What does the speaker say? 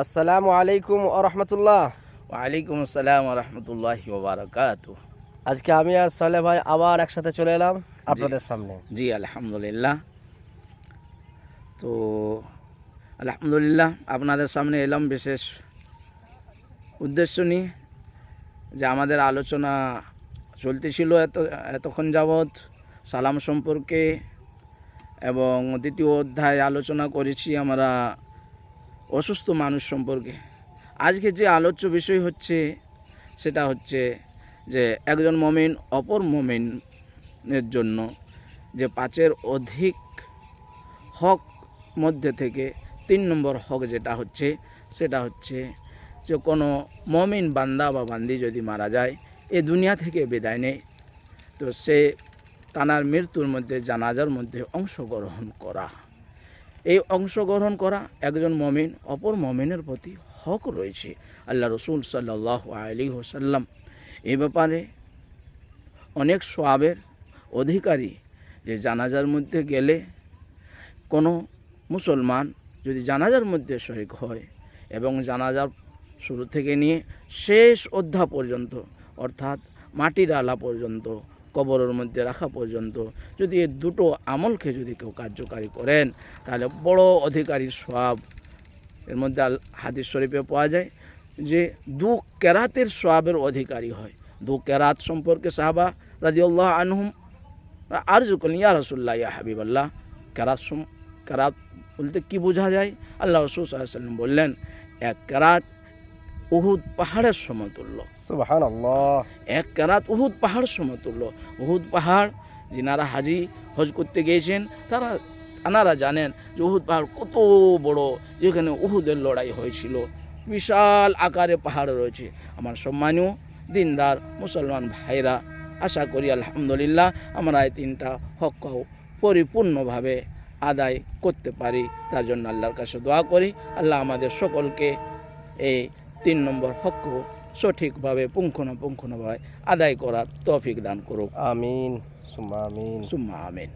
আসসালামু আলাইকুম ও রহমতুল্লাহ। ওয়ালাইকুম আসসালাম রহমতুল্লাহি ওবরাকাত আজকে আমি আর সালে ভাই আবার একসাথে চলে এলাম আপনাদের সামনে। জি আলহামদুলিল্লাহ। তো আলহামদুলিল্লাহ আপনাদের সামনে এলাম বিশেষ উদ্দেশ্য নিয়ে যে আমাদের আলোচনা চলতেছিল এত এতক্ষণ যাবৎ সালাম সম্পর্কে এবং দ্বিতীয় অধ্যায় আলোচনা করেছি আমরা অসুস্থ মানুষ সম্পর্কে। আজকে যে আলোচ্য বিষয় হচ্ছে, সেটা হচ্ছে যে একজন মমিন অপর মমিনের জন্য যে পাঁচের অধিক হক মধ্যে থেকে তিন নম্বর হক যেটা হচ্ছে, সেটা হচ্ছে যে কোনো মমিন বান্দা বা বান্দি যদি মারা যায়, এ দুনিয়া থেকে বিদায় নেয়। তো সে তানার মৃত্যুর মধ্যে, জানাজার মধ্যে অংশগ্রহণ করা। এই অংশগ্রহণ করা একজন মমিন, অপর মমিনের প্রতি হক রয়েছে। আল্লাহ রসুল সাল্লাহ আলী হোসাল্লাম এ ব্যাপারে অনেক সোয়াবের অধিকারী যে জানাজার মধ্যে গেলে কোনো মুসলমান যদি জানাজার মধ্যে শরিক হয় এবং জানাজার শুরু থেকে নিয়ে শেষ অধ্যা পর্যন্ত, অর্থাৎ মাটির আলা পর্যন্ত কবরের মধ্যে রাখা পর্যন্ত যদি এই দুটো আমলকে যদি কেউ কার্যকারী করেন, তাহলে বড় অধিকারী সব এর মধ্যে আল হাদিস শরীফে পাওয়া যায় যে দু কেরাতের সোয়াবের অধিকারী হয়। দু কেরাত সম্পর্কে সাহাবা রাজিউল্লাহ আনহুম আর করলেন ইয়া রসুল্লাহ ইয়া হাবিবাল্লাহ। কেরাত কেরাত বলতে কি বোঝা যায়? আল্লাহ রসুল সাল্লাম বললেন, এক কেরাত উহুদ পাহাড়ের সমতুল্য এক কেরাত উহুদ পাহাড় সমতুল্য উহুদ পাহাড় যিনারা হাজি হজ করতে গিয়েছেন তারা তানারা জানেন যে উহুদ পাহাড় কত বড় যেখানে উহুদের লড়াই হয়েছিল। বিশাল আকারে পাহাড় রয়েছে। আমার সম্মানীয় দিনদার মুসলমান ভাইরা আশা করি আলহামদুলিল্লাহ আমরা এই তিনটা হক পরিপূর্ণভাবে আদায় করতে পারি। তার জন্য আল্লাহর কাছে দোয়া করি। আল্লাহ আমাদের সকলকে এই তিন নম্বর হক সঠিকভাবে পুঙ্খানুপুঙ্খানুভাবে আদায় করার তৌফিক দান করুক। আমিন সুম্মা আমিন। সুম্মা আমিন।